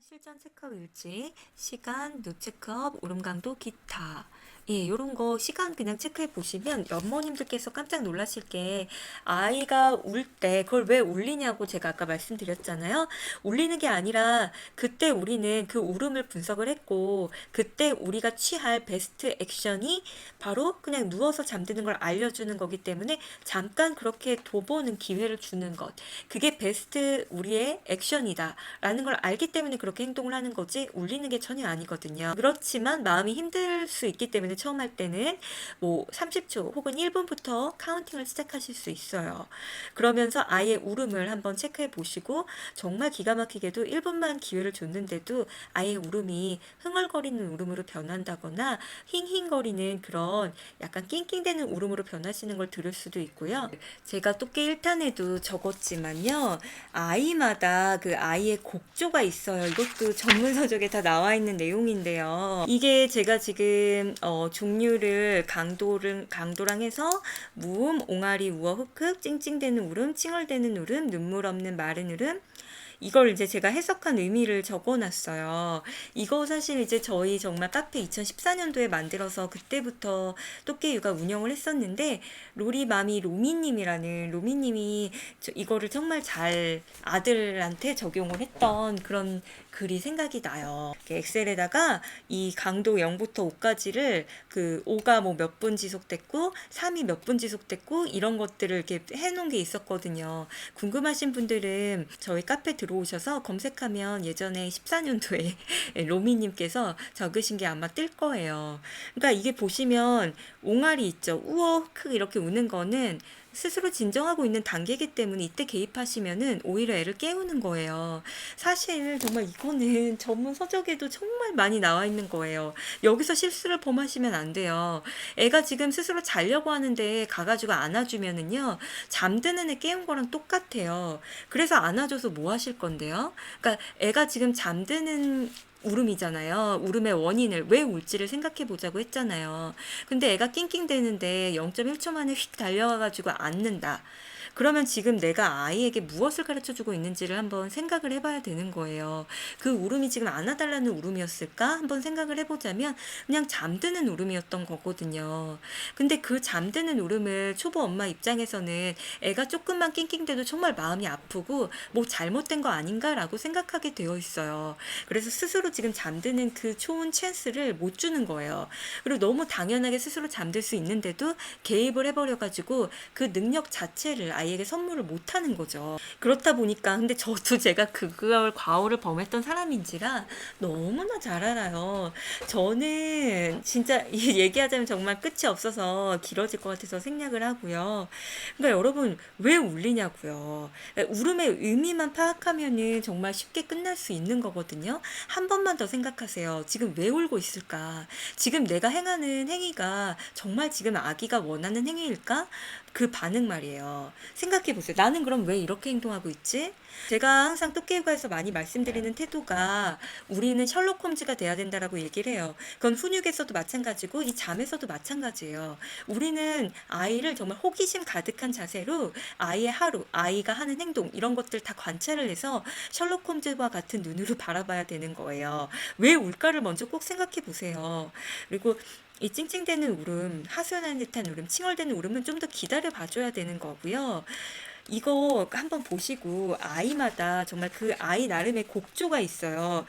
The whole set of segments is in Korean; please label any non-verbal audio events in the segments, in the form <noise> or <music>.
실전 체크업 일지, 시간, 노 체크업, 울음 강도, 기타. 예, 요런 거 시간 그냥 체크해 보시면 연모님들께서 깜짝 놀라실 게 아이가 울 때 그걸 왜 울리냐고 제가 아까 말씀드렸잖아요. 울리는 게 아니라 그때 우리는 그 울음을 분석을 했고 그때 우리가 취할 베스트 액션이 바로 그냥 누워서 잠드는 걸 알려주는 거기 때문에 잠깐 그렇게 둬보는 기회를 주는 것. 그게 베스트 우리의 액션이다라는 걸 알기 때문에 행동을 하는 거지 울리는 게 전혀 아니거든요. 그렇지만 마음이 힘들 수 있기 때문에 처음 할 때는 뭐 30초 혹은 1분부터 카운팅을 시작하실 수 있어요. 그러면서 아이의 울음을 한번 체크해 보시고 정말 기가 막히게도 1분만 기회를 줬는데도 아이의 울음이 흥얼거리는 울음으로 변한다거나 힝힝거리는 그런 약간 낑낑대는 울음으로 변하시는 걸 들을 수도 있고요. 제가 또깨 1탄에도 적었지만요. 아이마다 그 아이의 곡조가 있어요. 이것도 전문 서적에 다 나와 있는 내용인데요. 이게 제가 지금 어, 종류를 강도를 강도랑 해서 무음, 옹알이, 우어, 흑흑, 찡찡대는 울음, 칭얼대는 울음, 눈물 없는 마른 울음, 이걸 이제 제가 해석한 의미를 적어놨어요. 이거 사실 이제 저희 정말 카페 2014년도에 만들어서 그때부터 또깨유가 운영을 했었는데 로리마미 로미님이라는 로미님이 저- 이거를 정말 잘 아들한테 적용을 했던 그런 글이 생각이 나요. 엑셀에다가 이 강도 0부터 5까지를 그 5가 뭐 몇 분 지속됐고 3이 몇 분 지속됐고 이런 것들을 이렇게 해놓은 게 있었거든요. 궁금하신 분들은 저희 카페 들 어오셔서 검색하면 예전에 14년도에 <laughs> 로미님께서 적으신 게 아마 뜰 거예요. 그러니까 이게 보시면 옹알이 있죠. 크 이렇게 우는 거는 스스로 진정하고 있는 단계이기 때문에 이때 개입하시면은 오히려 애를 깨우는 거예요. 사실 정말 이거는 <laughs> 전문 서적에도 정말 많이 나와 있는 거예요. 여기서 실수를 범하시면 안 돼요. 애가 지금 스스로 자려고 하는데 가가지고 안아주면은요, 잠드는 애 깨운 거랑 똑같아요. 그래서 안아줘서 뭐 하실 건데요? 그러니까 애가 지금 잠드는 울음이잖아요. 울음의 원인을 왜 울지를 생각해 보자고 했잖아요. 근데 애가 낑낑대는데 0.1초 만에 휙 달려와 가지고 앉는다. 그러면 지금 내가 아이에게 무엇을 가르쳐 주고 있는지를 한번 생각을 해봐야 되는 거예요. 그 울음이 지금 안아달라는 울음이었을까? 한번 생각을 해보자면 그냥 잠드는 울음이었던 거거든요. 근데 그 잠드는 울음을 초보 엄마 입장에서는 애가 조금만 낑낑대도 정말 마음이 아프고 뭐 잘못된 거 아닌가라고 생각하게 되어 있어요. 그래서 스스로 지금 잠드는 그 좋은 찬스를 못 주는 거예요. 그리고 너무 당연하게 스스로 잠들 수 있는데도 개입을 해버려가지고 그 능력 자체를 아이 에게 선물을 못 하는 거죠. 그렇다 보니까 근데 저도 제가 그걸 과오를 범했던 사람인지라 너무나 잘 알아요. 저는 진짜 <laughs> 이 얘기하자면 정말 끝이 없어서 길어질 것 같아서 생략을 하고요. 그러니까 여러분 왜 울리냐고요. 울음의 의미만 파악하면은 정말 쉽게 끝날 수 있는 거거든요. 한 번만 더 생각하세요. 지금 왜 울고 있을까? 지금 내가 행하는 행위가 정말 지금 아기가 원하는 행위일까? 그 반응 말이에요. 생각해 보세요. 나는 그럼 왜 이렇게 행동하고 있지? 제가 항상 똑개육가에서 많이 말씀드리는 태도가 우리는 셜록 홈즈가 돼야 된다라고 얘기를 해요. 그건 훈육에서도 마찬가지고 이 잠에서도 마찬가지예요. 우리는 아이를 정말 호기심 가득한 자세로 아이의 하루, 아이가 하는 행동 이런 것들 다 관찰을 해서 셜록 홈즈와 같은 눈으로 바라봐야 되는 거예요. 왜 울까를 먼저 꼭 생각해 보세요. 그리고 이 찡찡대는 울음, 하소연하는 듯한 울음, 칭얼대는 울음은 좀 더 기다려 봐줘야 되는 거고요. 이거 한번 보시고 아이마다 정말 그 아이 나름의 곡조가 있어요.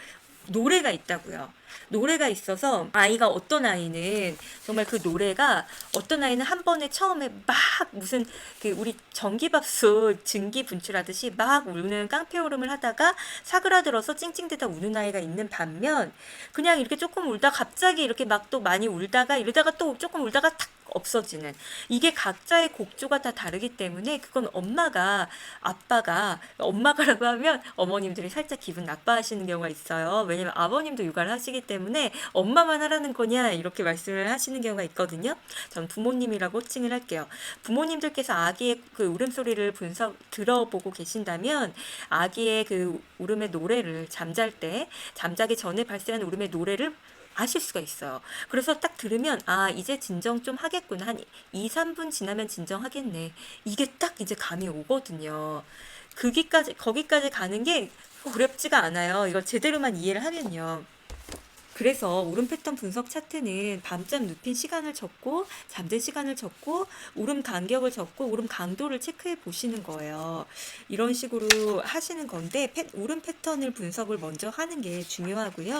노래가 있다고요. 노래가 있어서 아이가 어떤 아이는 정말 그 노래가 어떤 아이는 한 번에 처음에 막 무슨 그 우리 전기밥솥 증기 분출하듯이 막 우는 깡패 울음을 하다가 사그라들어서 찡찡대다 우는 아이가 있는 반면 그냥 이렇게 조금 울다 갑자기 이렇게 막 또 많이 울다가 이러다가 또 조금 울다가 탁 없어지는 이게 각자의 곡조가 다 다르기 때문에 그건 엄마가 아빠가 엄마가라고 하면 어머님들이 살짝 기분 나빠하시는 경우가 있어요. 왜냐면 아버님도 육아를 하시기 때문에 엄마만 하라는 거냐 이렇게 말씀을 하시는 경우가 있거든요. 전 부모님이라고 호칭을 할게요. 부모님들께서 아기의 그 울음소리를 분석 들어보고 계신다면 아기의 그 울음의 노래를 잠잘 때 잠자기 전에 발생한 울음의 노래를 아실 수가 있어요. 그래서 딱 들으면 아 이제 진정 좀 하겠구나 한 2, 3분 지나면 진정하겠네. 이게 딱 이제 감이 오거든요. 거기까지 거기까지 가는 게 어렵지가 않아요. 이걸 제대로만 이해를 하면요. 그래서 울음 패턴 분석 차트는 밤잠 눕힌 시간을 적고 잠든 시간을 적고 울음 간격을 적고 울음 강도를 체크해 보시는 거예요. 이런 식으로 하시는 건데 패- 울음 패턴을 분석을 먼저 하는 게 중요하고요.